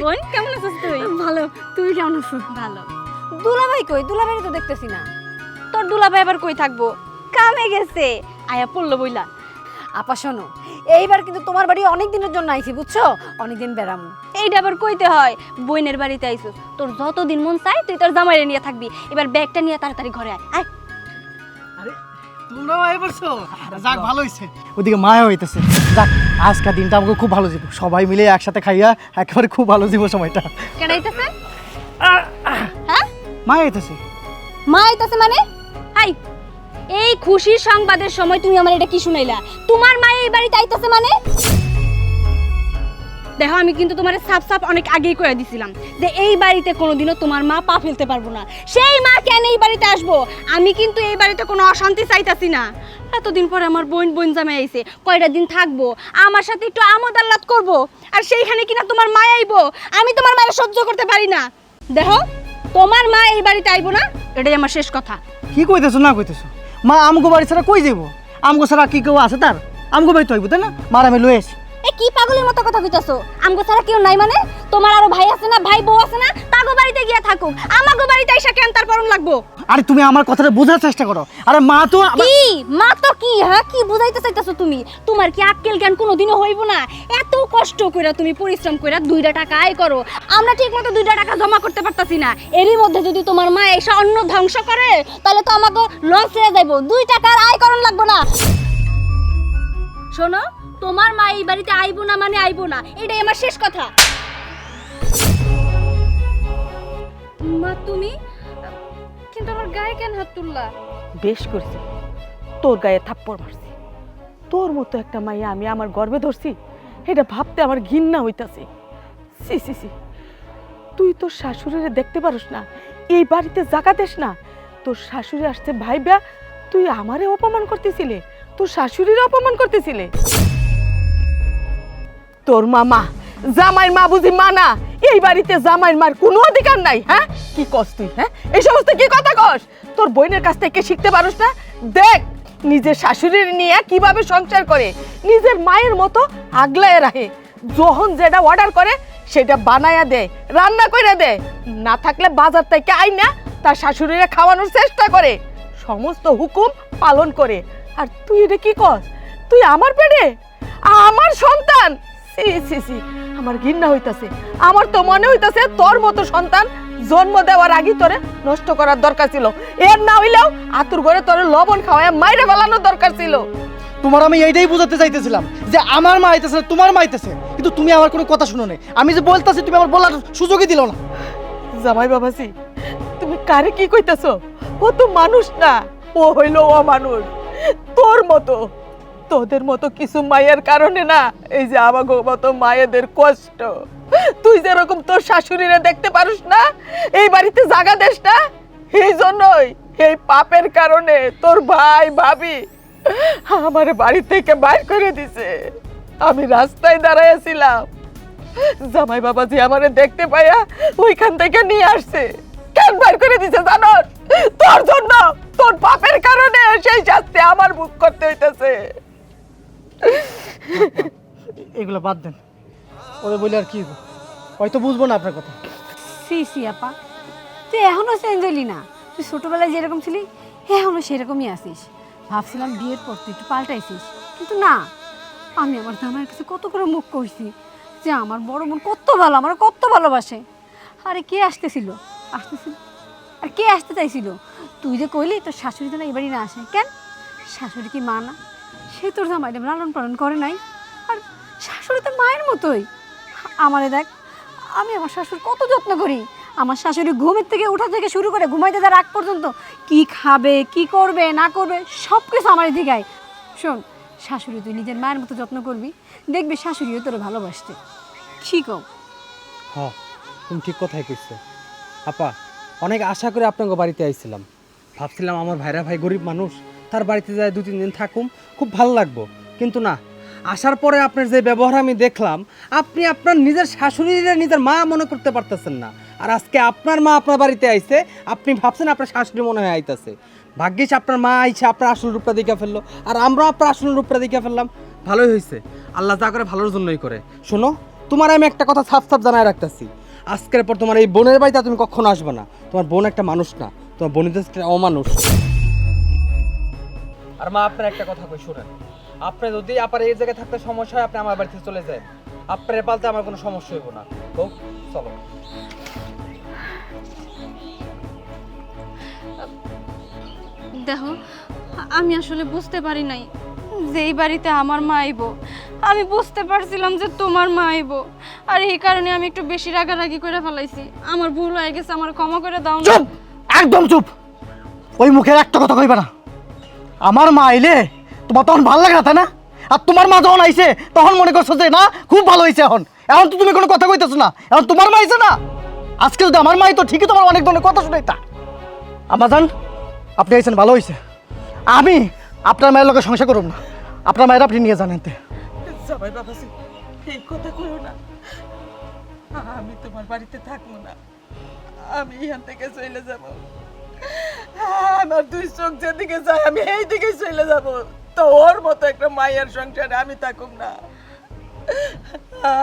বোন কেমন আছিস তুই? ভালো। তুমি কেমন আছো? ভালো। দুলাভাই কই? দুলাভাই তো দেখতেছি না। তোর দুলাভাই আবার কই থাকব? কামে গেছে। আয়া পড়ল বইলা। আপা শোনো এইবার কিন্তু তোমার বাড়ি অনেক দিনের জন্য আইছি বুঝছ? অনেক দিন বেড়ামু। এইটা আবার কইতে হয় বইনের বাড়িতে আইছিস তোর যতদিন মন চাই তুই তোর জামাইরে নিয়ে থাকবি। এবার ব্যাগটা নিয়ে তাড়াতাড়ি ঘরে আয়। আয়। তোমরাও আয় পড়ছো যাক ভালো হইছে। ওদিকে মায়া হইতেছে। যাক আজকের দিনটা আমাকে খুব ভালো জীব সবাই মিলে একসাথে খাইয়া একেবারে খুব ভালো জীব সময়টা। কেন আইতাছে? হ্যাঁ? মায়া হইতেছে। মা আইতাছে মানে? হাই! এই খুশির সংবাদের সময় তুমি আমার এটা কি শুনাইলা? তোমার মা এই বাড়িতে আইতাছে মানে? দেখো, আমি কিন্তু তোমার সাফ সাফ অনেক আগেই করে দিছিলাম যে এই বাড়িতে কোনোদিনও তোমার মা পা ফেলতে পারব না। সেই মা কেন এই বাড়িতে আসব? আমি কিন্তু এই বাড়িতে কোনো অশান্তি চাইতাছি না। এতদিন পরে আমার বোন বোন জামাই আইছে, কয়টা দিন থাকব? আমার সাথে একটু আমোদ আহ্লাদ করব? আর সেইখানে কিনা তোমার মা আইবো? আমি তোমার মায়ের সহ্য করতে পারি না। দেখো, তোমার মা এই বাড়িতে আইবো না, এটাই আমার শেষ কথা। কি কইতেছো, না কইতেছো? মা আমগো বাড়ি ছাড়া কই যাব আমগো ছাড়া কি কেউ আছে তার? আমগো বাড়ি তো হইব, তাই না? মার আমি লয়ে আসি। এ কি পাগলের মতো কথা কইতাছো? আমগো ছাড়া কেউ নাই মানে? তোমার আরও ভাই আছে না ভাই বউ আছে না তাগো বাড়িতে গিয়া থাকুক। আমাগো বাড়িতে আইসা কেন তার পরন লাগবো? আরে তুমি আমার কথাটা বোঝার চেষ্টা করো। আরে মা তো কি? মা তো কি হ্যাঁ? কি বুঝাইতে চাইতাছো তুমি? তোমার কি আক্কেল জ্ঞান কোনোদিনও হইব না? এত কষ্ট কইরা তুমি পরিশ্রম কইরা দুইটা টাকা আয় করো। আমরা ঠিক মতো দুইটা টাকা জমা করতে পারতাছি না। এরই মধ্যে যদি তোমার মা এসে অন্য ধ্বংস করে তাহলে তো আমাকে লস হয়ে যাইবো। দুই টাকার আয় করণ লাগবো না। শোনো, তোমার মা এই বাড়িতে আইবো না মানে আইবো না, এটাই আমার শেষ কথা। মা, তুমি? কিন্তু আমার গায়ে কেন হাত তুললা? বেশ করছি। তোর গায়ে থাপ্পড় মারছি। তোর মতো একটা মাইয়া আমি আমার গর্বে ধরছি, এটা ভাবতে আমার ঘৃণা হইতাছে। সি সি সি তুই তোর শাশুড়িরে দেখতে পারস না, এই বাড়িতে জায়গা দেস না। তোর শাশুড়ি আসছে ভাইবা তুই আমারে অপমান করতেছিলে। তোর শাশুড়ির অপমান করতেছিলে? তোর মামা, জামাইয়ের মা বুঝি মানা, এই বাড়িতে জামাইয়ের মার কোনো অধিকার নাই হ্যাঁ? কি কস তুই হ্যাঁ? এই সমস্ত কি কথা কস? তোর বোনের কাছ থেকে শিখতে পারোস না? দেখ, নিজের শাশুড়ির নিয়ে কীভাবে সংসার করে, নিজের মায়ের মতো আগলায় রাখে। যখন যেটা অর্ডার করে, সেটা বানায়া দেয়, রান্না করে দেয়। না থাকলে বাজার থেকে আই না তার শাশুড়িরা খাওয়ানোর চেষ্টা করে। সমস্ত হুকুম পালন করে। আর তুই এটা কি কস? তুই আমার পেটে? আমার সন্তান? সি সি সি আমার ঘৃণা হইতাছে। আমার তো মনে হইতাছে তোর মতো সন্তান জন্ম দেওয়ার আগে তোরে নষ্ট করার দরকার ছিল। এর না হইলেও আতুর ঘরে তোরে লবণ খাওয়ায় মাইরে ফেলানোর দরকার ছিল। তোমার আমি এইটাই বোঝাতে চাইতেছিলাম যে আমার মা আইতেছে না তোমার মা আইতেছে। কিন্তু তুমি আমার কোনো কথা শুনো নাই আমি যে বলতাছি তুমি আমার বলার সুযোগই দিল না। জামাই বাবাজি তুমি কারে কি কইতাছো? ও তো মানুষ না। ও হইল ও মানুষ তোর মতো, তোদের মতো কিছু মায়ের কারণে না, এই যে আমাগো মতো মায়েদের কষ্ট। তুই যেরকম তোর শাশুড়িরে দেখতে পারুস না, এই বাড়িতে জাগা দেশ না, এই জন্যই এই পাপের কারণে তোর ভাই, ভাবি আমার বাড়ি থেকে বাইর করে দিছে। আমি রাস্তায় দাঁড়াইছিলাম জামাই বাবা যে আমারে দেখতে পাইয়া ওইখান থেকে নিয়ে আসছে। কেন বার করে দিছে জানোস? তোর জন্য! তোর পাপের কারণে সেই শাস্তি আমার মুখ করতে হইতেছে। এগুলো বাদ দেন। ওদের বলে আর কি হয়তো বুঝব না আপনার কথা। সি সি আপা। তুই এখনও চেঞ্জ হলি না। তুই ছোটবেলায় যেরকম ছিলি এখনও সেরকমই আছিস। ভাবছিলাম বিয়ের পর তুই একটু পাল্টাইছিস। কিন্তু না আমি আমার জামাইয়ের কাছে কত করে মুখ কইছি যে আমার বড় বোন কত ভালো আমার কত ভালোবাসে। আরে কে আসতেছিল? আসতেছিল আর কে আসতে চাইছিল? তুই যে কইলি, তোর শাশুড়ি যেন এবারই না আসে। কেন? শাশুড়ি কি মা না? সে তোর জামাইটা লালন পালন করে নাই। আর শাশুড়ি তো মায়ের মতোই। আমারে দেখ, আমি আমার শাশুড়ি কত যত্ন করি। আমার শাশুড়ি ঘুমের থেকে ওঠা থেকে শুরু করে ঘুমাইতে যাওয়ার আগ পর্যন্ত কি খাবে, কি করবে, না করবে সব কিছু আমার দিঘায় শোন, শাশুড়ি তুই নিজের মায়ের মতো যত্ন করবি, দেখবি শাশুড়িও তোরে ভালোবাসতে। ঠিক হ্যাঁ তুমি ঠিক কথাই কইছো। আপা অনেক আশা করে আপনাকে বাড়িতে আইছিলাম। ভাবছিলাম আমার ভাইরা ভাই গরিব মানুষ, তার বাড়িতে যায় দু তিন দিন থাকুম, খুব ভালো লাগবো। কিন্তু না, আসার পরে আপনার যে ব্যবহার আমি দেখলাম, আপনি আপনার নিজের শাশুড়িরে নিজের মা মনে করতে পারতেছেন না। আর আজকে আপনার মা আপনার বাড়িতে আইছে, আপনি ভাবছেন আপনার শাশুড়ি মনে হয় আইতাছে। ভাগ্যিস আপনার মা আইছে, আপনার আসল রূপটা দেখে ফেলল, আর আমরাও আপনার আসল রূপটা দেখে ফেললাম। ভালোই হয়েছে আল্লাহ যা করে ভালোর জন্যই করে। শোনো, তোমার আমি একটা কথা সাফ সাফ জানায় রাখতেছি। আজকের পর তোমার এই বোনের বাড়িতে তুমি কখনো আসবে না। তোমার বোন একটা মানুষ না তোমার বোন একটা অমানুষ। আর মা আপনার একটা কথা কই শুনেন। আপনি যদি আপনার এই জায়গায় থাকতে সমস্যা হয় আপনি আমার বাড়িতে চলে যায় আপনার পালতে আমার কোনো সমস্যা হইব না। তো চলো। দেখো আমি আসলে বুঝতে পারি নাই যে এই বাড়িতে আমার মা আইবো। আমি বুঝতে পারছিলাম যে তোমার মা আইবো। আর এই কারণে আমি একটু বেশি রাগারাগি করে ফেলাইছি। আমার ভুল হয়ে গেছে, আমার ক্ষমা করে দাও চুপ! একদম চুপ! ওই মুখের একটা কথা কইবা না। আমার মা আইলে তোমার তখন ভালো লাগে না, তাই না? আর তোমার মা যখন আইছে, তখন মনে করছ যে, না, খুব ভালো হয়েছে এখন। এখন তো তুমি কোনো কথা কইতেছো না। এখন তোমার মা আইছে না। আজকে যদি আমার মাই তো ঠিকই তোমার অনেক ধরনের কথা শুনাইতা। আমাজান আপনি আইছেন, ভালো হয়েছে আমি আপনার মায়ের লোকের সংসার করব না। আপনার মায়ের আপনি নিয়ে জানেন তে জামাই বাবাজি এই কথা কইও না। আমি তোমার বাড়িতে থাকব না। আমি এখান থেকে চলে যাব। আমার দুই চোখ যেদিকে যায়, আমি এই দিকে চলে যাব। তো ওর মতো একটা মায়ের সংসারে আমি থাকুক না।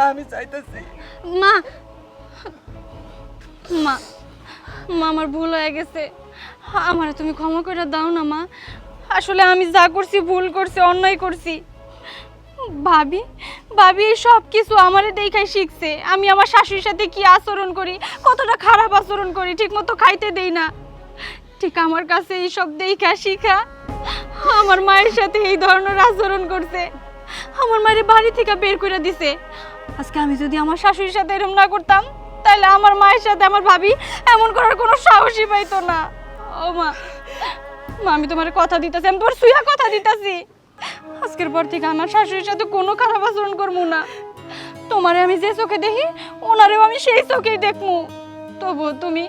আমি চাইতেছি মা মা মা, আমার ভুল হয়ে গেছে। আমারে তুমি ক্ষমা করে দাও না, মা। আসলে আমি যা করছি, ভুল করছি, অন্যায় করছি। ভাবি ভাবি সব কিছু আমারে দেখাই শিখছে। আমি আমার শাশুড়ির সাথে কি আচরণ করি, কতটা খারাপ আচরণ করি, ঠিকমতো খাইতে দেই না। ঠিক আমার কাছে এই সব দেখা শিখা, আমার মায়ের সাথে এই ধরনের আচরণ করছে, আমার মায়ের বাড়ি থেকে বের করে দিছে। আজকে আমি যদি আমার শাশুড়ির সাথে এরকম না করতাম, তাহলে আমার মায়ের সাথে আমার ভাবি এমন করার কোনো সাহসই পাইতো না। ও মা মা, আমি তোমার কথা দিতেছি, আমি তোমার সুইয়া কথা দিতেছি। আজকের পর থেকে আমার শাশুড়ির সাথে কোনো খারাপ আচরণ করব না। তোমারে আমি যে চোখে দেখি ওনারেও আমি সেই চোখেই দেখব। তবুও তুমি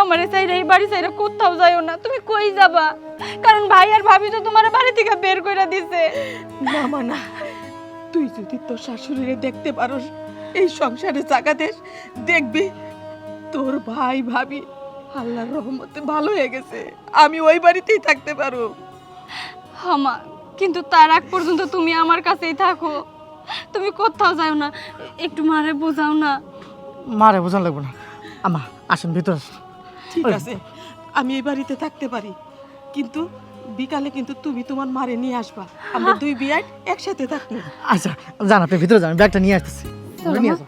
আমারে চাইলে এই বাড়ি চাইলে কোথাও যাইও না। তুমি কই যাবা? কারণ ভাই আর ভাবি তো তোমার বাড়ি থেকে বের করে দিছে। না মানা তুই যদি তোর শাশুড়িরে দেখতে পারোস এই সংসারে জায়গা দেশ দেখবি তোর ভাই ভাবি আল্লাহর রহমতে ভালো হয়ে গেছে। আমি ওই বাড়িতেই থাকতে পারো হামা কিন্তু তার আগ পর্যন্ত তুমি আমার কাছেই থাকো। তুমি কোথাও যাও না একটু মারে বোঝাও না। মারে বোঝান লাগবে না। আমা আসেন ভিতরে আসেন। ঠিক আছে আমি এই বাড়িতে থাকতে পারি। কিন্তু বিকালে কিন্তু তুমি তোমার মারে নিয়ে আসবা। আমরা দুই বিয়ায় একসাথে থাকব। আচ্ছা যান আপনি ভিতরে যান ব্যাগটা নিয়ে আসতেছি। নিয়ে। আসো।